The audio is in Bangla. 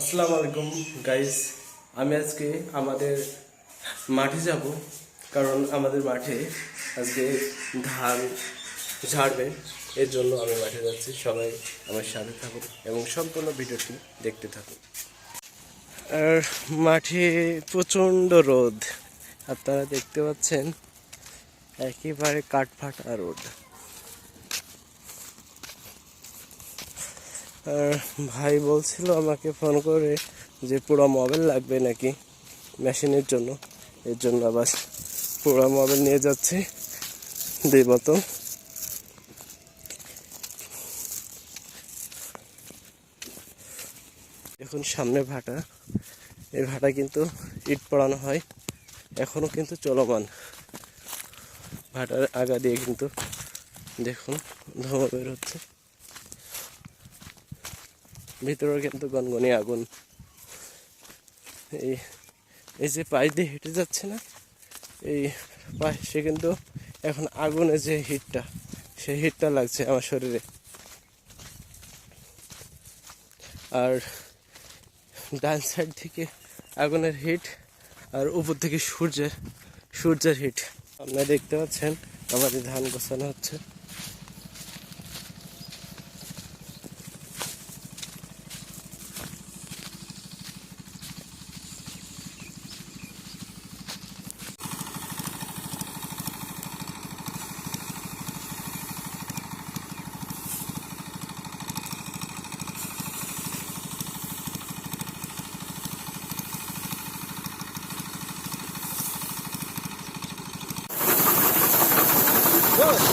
আসসালামু আলাইকুম গাইস আমি আজকে আমাদের মাঠে যাব, কারণ আমাদের মাঠে আজকে ধান ঝাড়বে। এর জন্য আমি মাঠে যাচ্ছি। সবাই আমার সাথে থাকুন এবং সম্পূর্ণ ভিডিওটি দেখতে থাকুন। আর মাঠে প্রচণ্ড রোদ। আপনারা দেখতে পাচ্ছেন, একেবারে কাঠফাটা রোদ। আর ভাই বলছিল আমাকে ফোন করে যে পুরো মোবাইল লাগবে নাকি মেশিনের জন্য। এর জন্য আবার পুরো মোবাইল নিয়ে যাচ্ছি। দুই মতো এখন সামনে ভাটা। এই ভাটা কিন্তু ইট পড়ানো হয়। এখনও কিন্তু চলমান। ভাটার আগা দিয়ে কিন্তু দেখুন ধোঁয়া বের হচ্ছে। ভিতরে কিন্তু গনগনি আগুন। এই এই যে পাশ দিয়ে হেঁটে যাচ্ছে না, এই পাশে কিন্তু এখন আগুনের যে হিটটা, সেই হিটটা লাগছে আমার শরীরে। আর ডান সাইড থেকে আগুনের হিট আর উপর থেকে সূর্যের সূর্যের হিট। আপনারা দেখতে পাচ্ছেন, আমাদের ধান গোছানো হচ্ছে। Good.